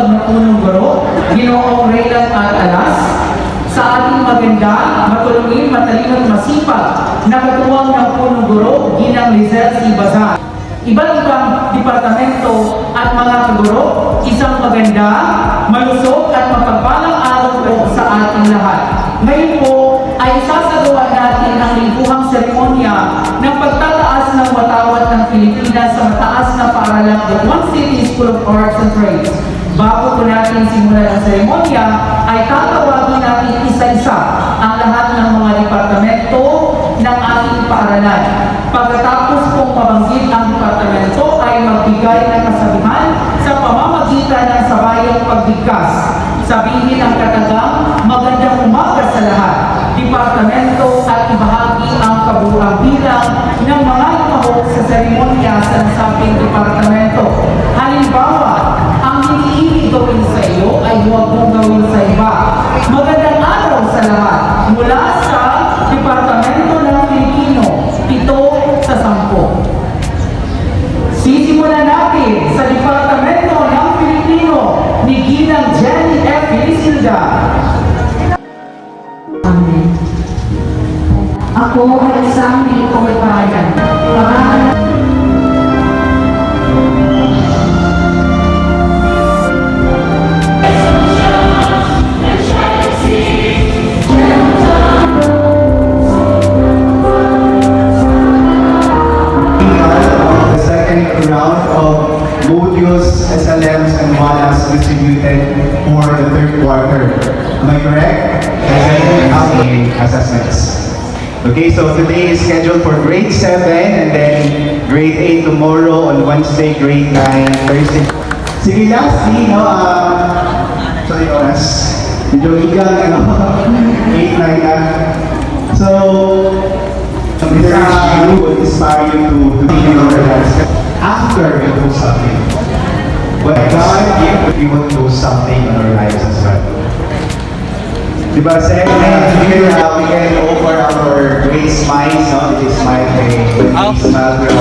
masipag na punong guro, ginoong Raylan at Alas, sa ating maganda, matulungin, matalino at masipag na katuwang ng punong guro, ginang Lizelle C. Bazan. Iba't ibang departamento at mga kaguro, isang maganda, malusog at mapagpalang araw po sa ating lahat. Ngayon po ay sasagawa natin ang lingkuhang seremonya ng pagtataas ng watawat ng Pilipinas sa mataas na paaralan ng One City School of Arts and Trades. Bago po natin simulan ang seremonya, ay tatawagin natin isa-isa ang lahat ng mga departamento ng ating paaralan. Pagkatapos pong mabanggit ang departamento ay magbigay ng kasabihan sa pamamagitan ng sabayang pagbigkas. Sabihin ang katagang magandang umaga sa lahat. Departamento at ibahagi ang kabuuang bilang ng mga lumahok sa seremonya sa nasabing departamento. Ako ay isang lingkong bayan. Pangalan the second round of modules, SLMs, and WALAs distributed for the third quarter. Am I correct? Okay, assessments. Okay, so today is scheduled for grade 7 and then grade 8 tomorrow on Wednesday, grade 9, Thursday. Sige, lastly, no, uh, sorry, oras. Medyo igang, ano, 8, 9 na. So, This uh, would inspire you to, to be your realize after you do something. But God give we will do something in our lives as well. Diba, sa uh, here uh, we can is no? It is my pain. It is